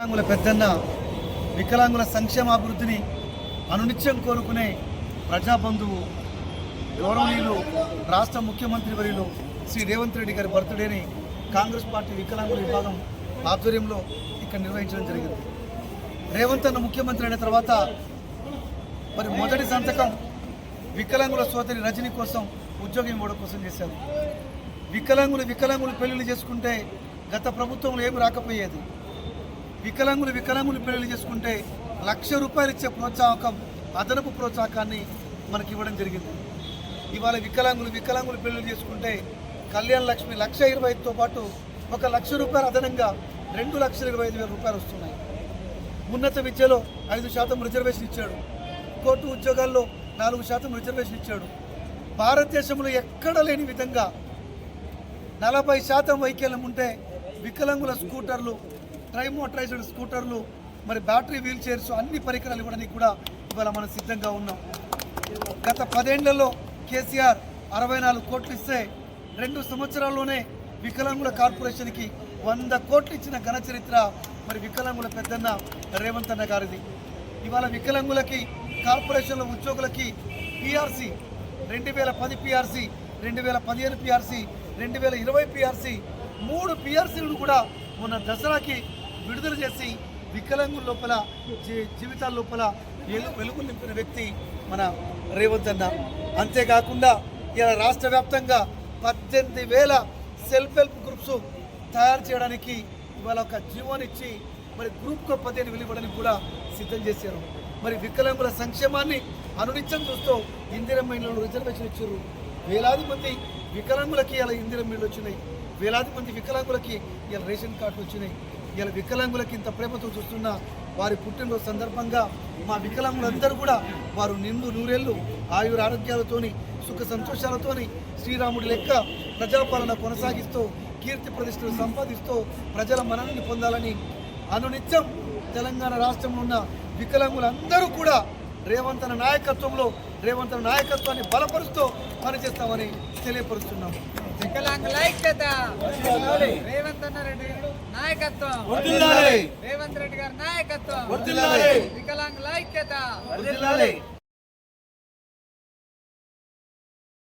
వికలాంగుల పెద్దన్న వికలాంగుల సంక్షేమాభివృద్ధిని అనునిత్యం కోరుకునే ప్రజాబంధువు గౌరవనీయులు రాష్ట్ర ముఖ్యమంత్రి వర్యులు శ్రీ రేవంత్ రెడ్డి గారి బర్త్డేని కాంగ్రెస్ పార్టీ వికలాంగుల విభాగం ఆధ్వర్యంలో ఇక్కడ నిర్వహించడం జరిగింది. రేవంత్ అన్న ముఖ్యమంత్రి అయిన తర్వాత మరి మొదటి సంతకం వికలాంగుల సోదరి రజని కోసం ఉద్యోగం ఇవ్వడం కోసం చేశారు. వికలాంగులు వికలాంగులు పెళ్ళిళ్ళు చేసుకుంటే గత ప్రభుత్వంలో ఏమి రాకపోయేది? వికలాంగులు వికలాంగులు పెళ్ళి చేసుకుంటే లక్ష రూపాయలు ఇచ్చే ప్రోత్సాహకం అదనపు ప్రోత్సాహకాన్ని మనకి ఇవ్వడం జరిగింది. ఇవాళ వికలాంగులు వికలాంగులు పెళ్ళి చేసుకుంటే కళ్యాణ లక్ష్మి లక్ష ఇరవై ఐదుతో పాటు ఒక లక్ష రూపాయలు అదనంగా రెండు లక్షల ఇరవై ఐదు వేల రూపాయలు వస్తున్నాయి. ఉన్నత విద్యలో ఐదు శాతం రిజర్వేషన్ ఇచ్చాడు. కోర్టు ఉద్యోగాల్లో నాలుగు శాతం రిజర్వేషన్ ఇచ్చాడు. భారతదేశంలో ఎక్కడ లేని విధంగా నలభై శాతం వైకల్యం ఉంటే వికలాంగుల స్కూటర్లు ట్రై మోటరైజ్డ్ స్కూటర్లు మరి బ్యాటరీ వీల్ చైర్స్ అన్ని పరికరాలు ఇవ్వడానికి కూడా ఇవాళ మనం సిద్ధంగా ఉన్నాం. గత పదేళ్ళలో కేసీఆర్ అరవై నాలుగు కోట్లు ఇస్తే రెండు సంవత్సరాల్లోనే వికలాంగుల కార్పొరేషన్కి వంద కోట్లు ఇచ్చిన ఘన చరిత్ర మరి వికలాంగుల పెద్దన్న రేవంత్ అన్న గారిది. ఇవాళ వికలాంగులకి కార్పొరేషన్ల ఉద్యోగులకి పిఆర్సీ రెండు వేల పది పిఆర్సీ రెండు వేల పదిహేను పిఆర్సీ రెండు వేల ఇరవై పిఆర్సీ మూడు పిఆర్సీలను కూడా మొన్న దసరాకి విడుదల చేసి వికలాంగుల లోపల జీవితాల లోపల వెలుగు నింపిన వ్యక్తి మన రేవంత్ అన్న. అంతేకాకుండా ఇలా రాష్ట్ర వ్యాప్తంగా పద్దెనిమిది వేల సెల్ఫ్ హెల్ప్ గ్రూప్స్ తయారు చేయడానికి ఇవాళ ఒక జీవోనిచ్చి మరి గ్రూప్కు పదిహేను వెలువడానికి కూడా సిద్ధం చేశారు. మరి వికలాంగుల సంక్షేమాన్ని అనునిత్యం చూస్తూ ఇందిరమ్మ ఇళ్ళలో రిజర్వేషన్ ఇచ్చారు. వేలాది మంది వికలాంగులకి అలా ఇందిరమ్మ ఇళ్ళు వచ్చినాయి. వేలాది మంది వికలాంగులకి ఇలా రేషన్ కార్డులు వచ్చినాయి. ఇలా వికలాంగులకి ఇంత ప్రేమతో చూస్తున్న వారి పుట్టినరోజు సందర్భంగా మా వికలాంగులందరూ కూడా వారు నిండు నూరేళ్ళు ఆయుర ఆరోగ్యాలతోని సుఖ సంతోషాలతోని శ్రీరాముడి లెక్క ప్రజాపాలన కొనసాగిస్తూ కీర్తి ప్రతిష్టలు సంపాదిస్తూ ప్రజల మనల్ని పొందాలని అనునిత్యం తెలంగాణ రాష్ట్రంలో ఉన్న వికలాంగులందరూ కూడా రేవంత్ నాయకత్వంలో రేవంత్ నాయకత్వాన్ని బలపరుస్తూ పనిచేస్తామని తెలియపరుస్తున్నాము వికలాంగుల ఐక్యత. రేవంత్ అన్న రెడ్డి నాయకత్వం. రేవంత్ రెడ్డి గారి నాయకత్వం. ఐక్యత. వర్ధిల్లాలి.